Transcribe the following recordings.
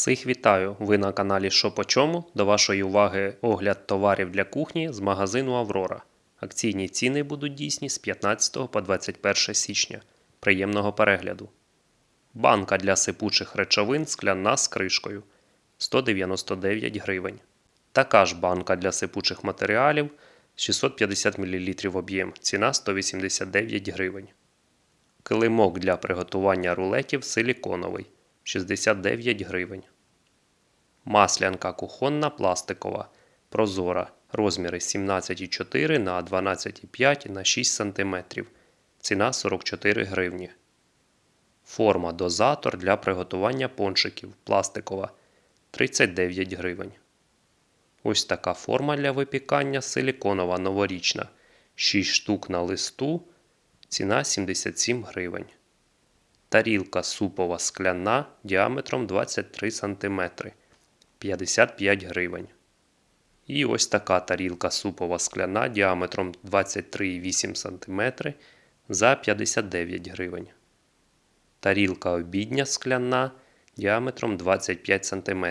Всіх вітаю! Ви на каналі Що по чому? До вашої уваги огляд товарів для кухні з магазину Аврора. Акційні ціни будуть дійсні з 15 по 21 січня. Приємного перегляду. Банка для сипучих речовин скляна з кришкою 199 гривень. Така ж банка для сипучих матеріалів 650 мл об'єм. Ціна 189 гривень. Килимок для приготування рулетів силіконовий 69 гривень. Маслянка кухонна пластикова. Прозора. Розміри 17,4 на 12,5 на 6 см. Ціна 44 гривні. Форма дозатор для приготування пончиків пластикова 39 гривень. Ось така форма для випікання силіконова новорічна. 6 штук на листу. Ціна 77 гривень. Тарілка супова скляна діаметром 23 см 55 гривень. І ось така тарілка супова скляна діаметром 23,8 см за 59 гривень. Тарілка обідня скляна діаметром 25 см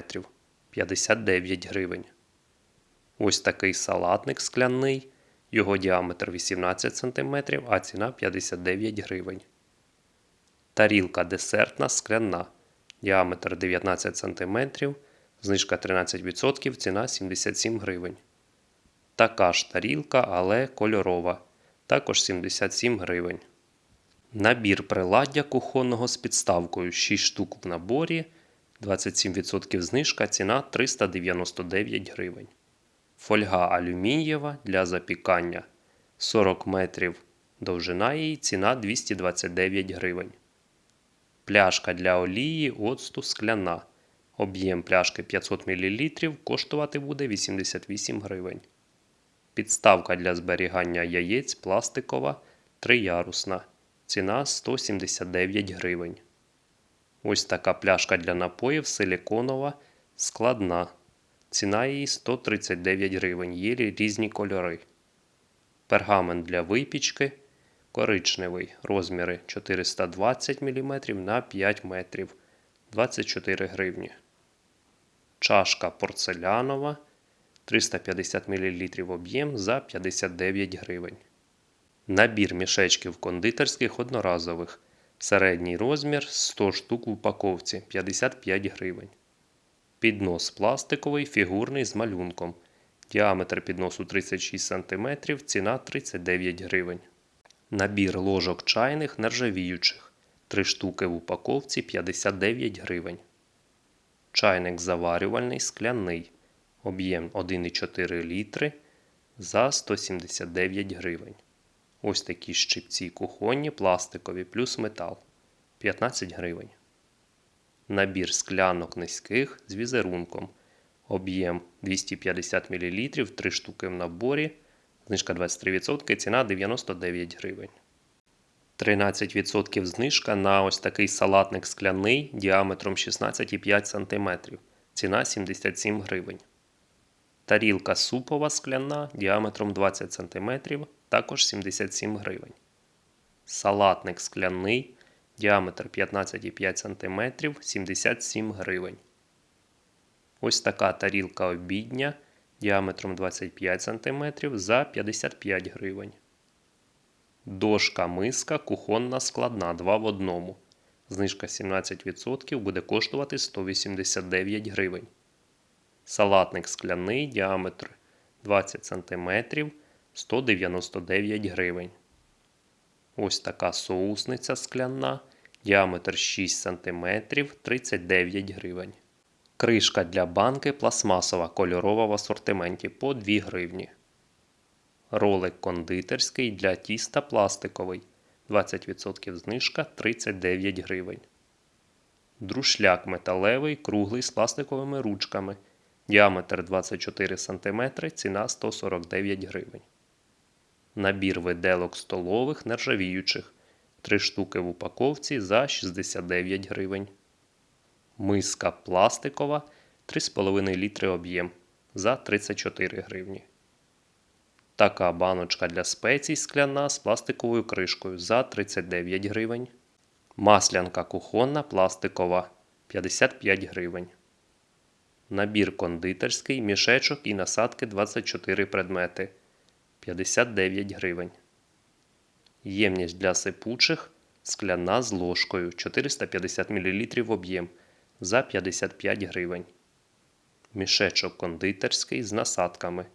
59 гривень. Ось такий салатник скляний. Його діаметр 18 см, а ціна 59 гривень. Тарілка десертна скляна. Діаметр 19 см, знижка 13%, ціна 77 гривень. Така ж тарілка, але кольорова. Також 77 гривень. Набір приладдя кухонного з підставкою 6 штук в наборі. 27% знижка, ціна 399 гривень. Фольга алюмінієва для запікання 40 метрів. Довжина її ціна 229 гривень. Пляшка для олії оцту скляна. Об'єм пляшки 500 мл коштувати буде 88 гривень. Підставка для зберігання яєць пластикова триярусна. Ціна 179 гривень. Ось така пляшка для напоїв силіконова складна. Ціна її 139 гривень. Є різні кольори. Пергамент для випічки коричневий. Розміри 420 мм на 5 метрів 24 гривні. Чашка порцелянова 350 мл об'єм за 59 гривень. Набір мішечків кондитерських одноразових. Середній розмір 100 штук в упаковці 55 гривень. Піднос пластиковий фігурний з малюнком. Діаметр підносу 36 см, ціна 39 гривень. Набір ложок чайних нержавіючих. 3 штуки в упаковці 59 гривень. Чайник заварювальний скляний. Об'єм 1,4 літри за 179 гривень. Ось такі щипці кухонні пластикові плюс метал 15 гривень. Набір склянок низьких з візерунком. Об'єм 250 мл, 3 штуки в наборі. Знижка 23%, ціна 99 гривень. 13% знижка на ось такий салатник скляний діаметром 16,5 см. Ціна 77 гривень. Тарілка супова скляна діаметром 20 см, також 77 гривень. Салатник скляний діаметр 15,5 см 77 гривень. Ось така тарілка обідня діаметром 25 см за 55 гривень. Дошка миска кухонна складна 2 в 1. Знижка 17% буде коштувати 189 гривень. Салатник скляний діаметр 20 см 199 гривень. Ось така соусниця скляна. Діаметр 6 см 39 гривень. Кришка для банки пластмасова кольорова в асортименті по 2 гривні. Ролик кондитерський для тіста пластиковий. 20% знижка 39 гривень. Друшляк металевий круглий з пластиковими ручками. Діаметр 24 см, ціна 149 гривень. Набір виделок столових нержавіючих. 3 штуки в упаковці за 69 гривень. Миска пластикова 3,5 літри об'єм за 34 гривні. Така баночка для спецій скляна з пластиковою кришкою за 39 гривень. Маслянка кухонна пластикова 55 гривень. Набір кондитерський, мішечок і насадки 24 предмети 59 гривень. Ємність для сипучих скляна з ложкою 450 мл об'єм за 55 гривень. Мішечок кондитерський з насадками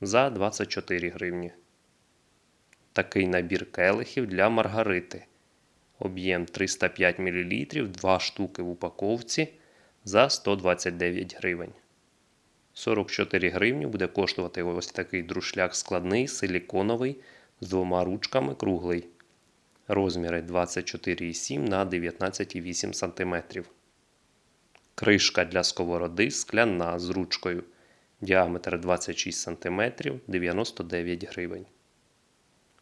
за 24 гривні. Такий набір келихів для маргарити. Об'єм 305 мл, 2 штуки в упаковці за 129 гривень. 44 гривні буде коштувати ось такий друшляк складний, силіконовий, з двома ручками круглий. Розміри 24,7 на 19,8 см. Кришка для сковороди скляна з ручкою. Діаметр 26 см 99 гривень.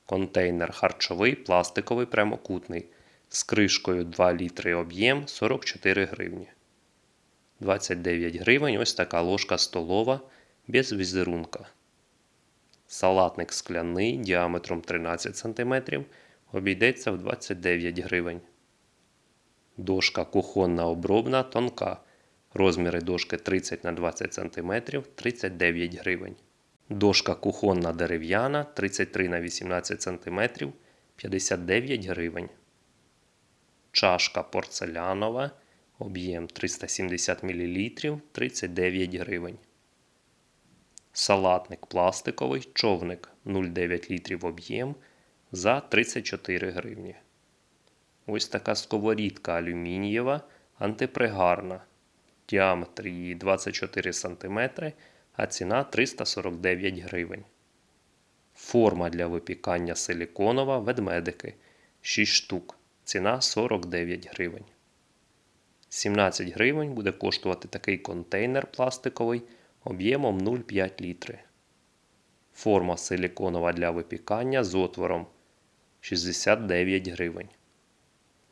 Контейнер харчовий пластиковий прямокутний з кришкою 2 літри об'єм 44 гривні. 29 гривень ось така ложка столова без візерунка. Салатник скляний діаметром 13 см обійдеться в 29 гривень. Дошка кухонна обробна тонка. Розміри дошки 30 на 20 см 39 гривень. Дошка кухонна дерев'яна 33 на 18 см 59 гривень. Чашка порцелянова. Об'єм 370 мл 39 гривень. Салатник пластиковий, човник 0,9 літрів об'єм за 34 гривні. Ось така сковорідка алюмінієва антипригарна. Діаметр її 24 см, а ціна 349 гривень. Форма для випікання силіконова ведмедики 6 штук. Ціна 49 гривень. 17 гривень буде коштувати такий контейнер пластиковий об'ємом 0,5 літри. Форма силіконова для випікання з отвором 69 гривень.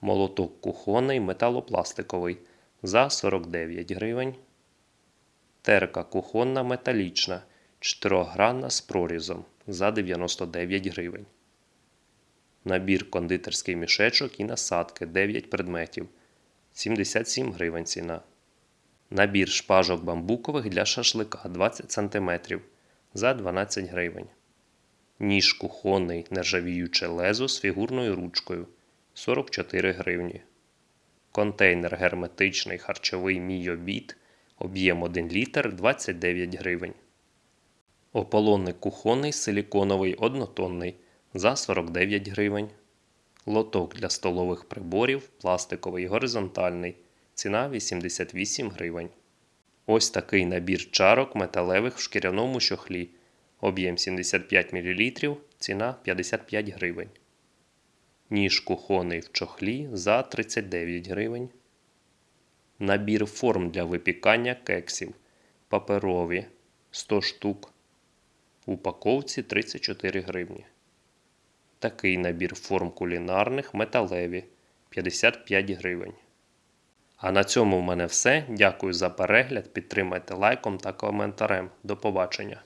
Молоток кухонний металопластиковий за 49 гривень. Терка кухонна металічна 4-гранна з прорізом за 99 гривень. Набір кондитерський мішечок і насадки 9 предметів 77 гривень ціна. Набір шпажок бамбукових для шашлика 20 см за 12 гривень. Ніж кухонний нержавіюче лезо з фігурною ручкою 44 гривні. Контейнер герметичний харчовий мій обід об'єм 1 літр 29 гривень. Ополонник кухонний силіконовий однотонний за 49 гривень. Лоток для столових приборів пластиковий горизонтальний. Ціна 88 гривень. Ось такий набір чарок металевих в шкіряному чохлі. Об'єм 75 мл. Ціна 55 гривень. Ніж кухонний в чохлі за 39 гривень. Набір форм для випікання кексів. Паперові 100 штук. Упаковці 34 гривні. Такий набір форм кулінарних металеві 55 гривень. А на цьому в мене все. Дякую за перегляд. Підтримайте лайком та коментарем. До побачення!